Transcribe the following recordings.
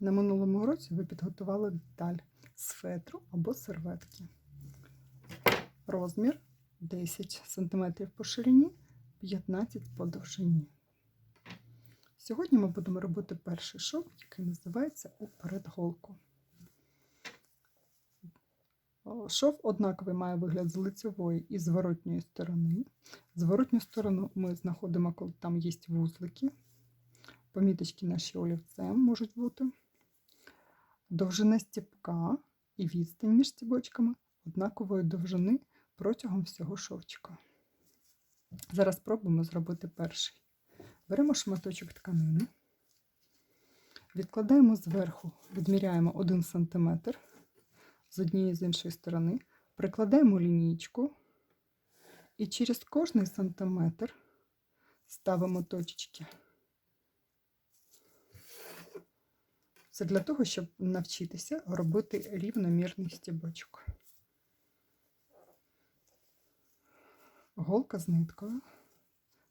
На минулому уроці ви підготували деталь з фетру або серветки. Розмір 10 см по ширині, 15 по довжині. Сьогодні ми будемо робити перший шов, який називається у передголку. Шов однаковий має вигляд з лицевої і зворотньої сторони. Зворотню сторону ми знаходимо, коли там є вузлики. Поміточки наші олівцем можуть бути. Довжина стіпка і відстань між стібочками однакової довжини протягом всього шовчика. Зараз спробуємо зробити перший. Беремо шматочок тканини, відкладаємо зверху, відміряємо 1 см з однієї з іншої сторони, прикладаємо лінійку і через кожний сантиметр ставимо точечки. Це для того, щоб навчитися робити рівномірний стібочок. Голка з ниткою.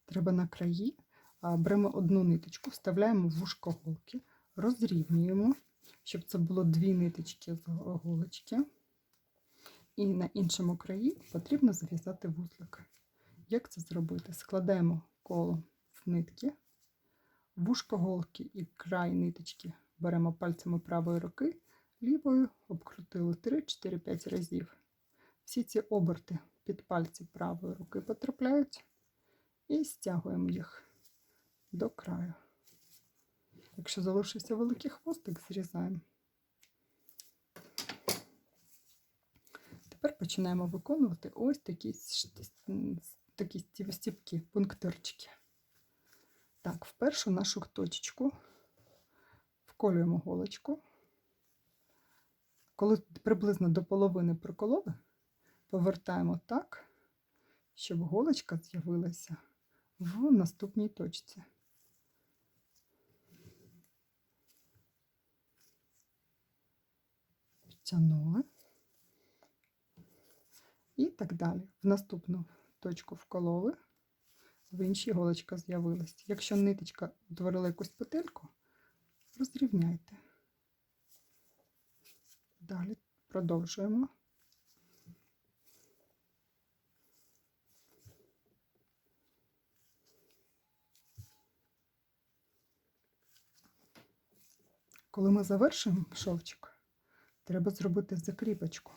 Треба на краї. Беремо одну ниточку, вставляємо в вушко голки, розрівнюємо, щоб це було дві ниточки з голочки. І на іншому краї потрібно зав'язати вузлик. Як це зробити? Складаємо коло в нитки, вушко голки і край ниточки беремо пальцями правої руки, лівою обкрутили 3-4-5 разів. Всі ці оберти під пальці правої руки потрапляють і стягуємо їх до краю. Якщо залишився великий хвостик, зрізаємо. Тепер починаємо виконувати ось такі, такі стіпки, пунктирчики. Так, в першу нашу точечку вколюємо голочку. Коли приблизно до половини прокололи, повертаємо так, щоб голочка з'явилася в наступній точці. Підтягнули. І так далі. В наступну точку вкололи, в іншій голочка з'явилась. Якщо ниточка утворила якусь петельку, розрівняйте. Далі продовжуємо. Коли ми завершуємо шовчик, треба зробити закріпочку,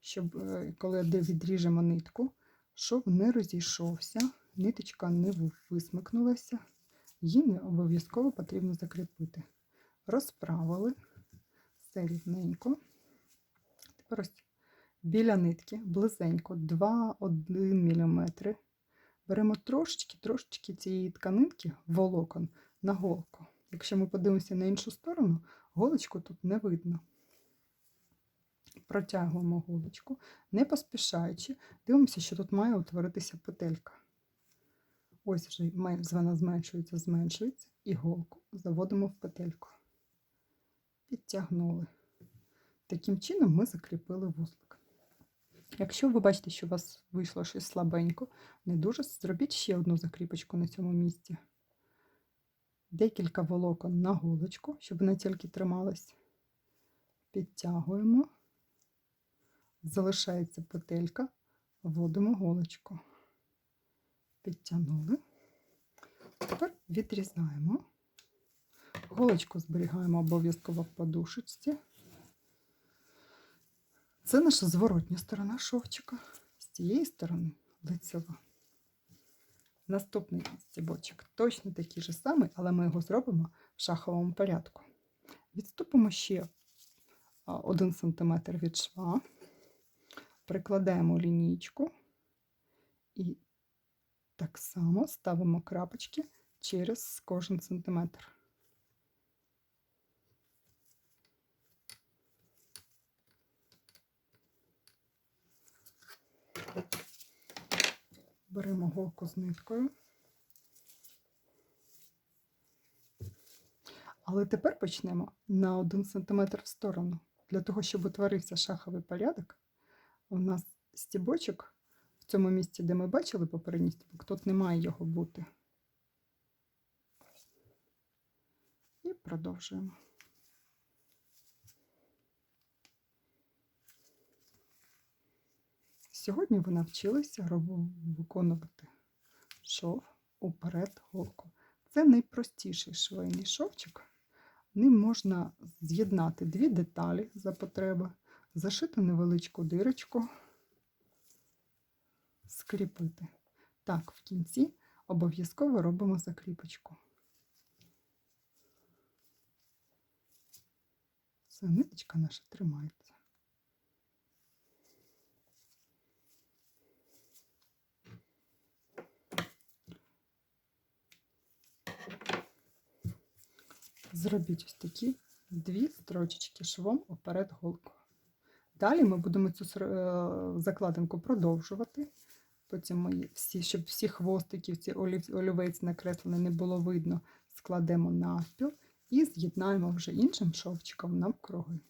щоб коли відріжемо нитку, шов не розійшовся, ниточка не висмикнулася, її не обов'язково потрібно закріпити розправили все рівненько. Тепер ось біля нитки близенько 2-1 мм. Беремо трошечки-трошечки цієї тканинки волокон на голку. Якщо ми подивимося на іншу сторону, голочку тут не видно. Протягуємо голочку, не поспішаючи, дивимося, що тут має утворитися петелька. Ось вже вона зменшується, зменшується, і голку заводимо в петельку підтягнули. Таким чином ми закріпили вузлик. Якщо ви бачите, що у вас вийшло щось слабенько, не дуже, зробіть ще одну закріпочку на цьому місці. Декілька волокон на голочку, щоб вона тільки трималась. Підтягуємо, залишається петелька, вводимо голочку. Підтягнули. Тепер відрізаємо. Голочку зберігаємо обов'язково в подушечці. Це наша зворотня сторона шовчика. З цієї сторони лицева. Наступний стібочок точно такий же самий, але ми його зробимо в шаховому порядку. Відступимо ще 1 см від шва, прикладаємо лінійку і так само ставимо крапочки через кожен сантиметр. Беремо голку з ниткою. Але тепер почнемо на 1 см в сторону. Для того, щоб утворився шаховий порядок, у нас стібочок в цьому місці, де ми бачили попередній стібок, тут не має його бути. І продовжуємо. Сьогодні ви навчилися виконувати шов уперед голку. Це найпростіший швейний шовчик. Ним можна з'єднати дві деталі за потреби, зашити невеличку дирочку, скріпити. Так, в кінці обов'язково робимо закріпочку. Все, ниточка наша тримається. Зробіть ось такі дві строчечки швом оперед голку. Далі ми будемо цю е, закладинку продовжувати. Потім ми всі, щоб всі хвостики, ці олівець накреслені не було видно, складемо навпіл і з'єднаємо вже іншим шовчиком навкруги.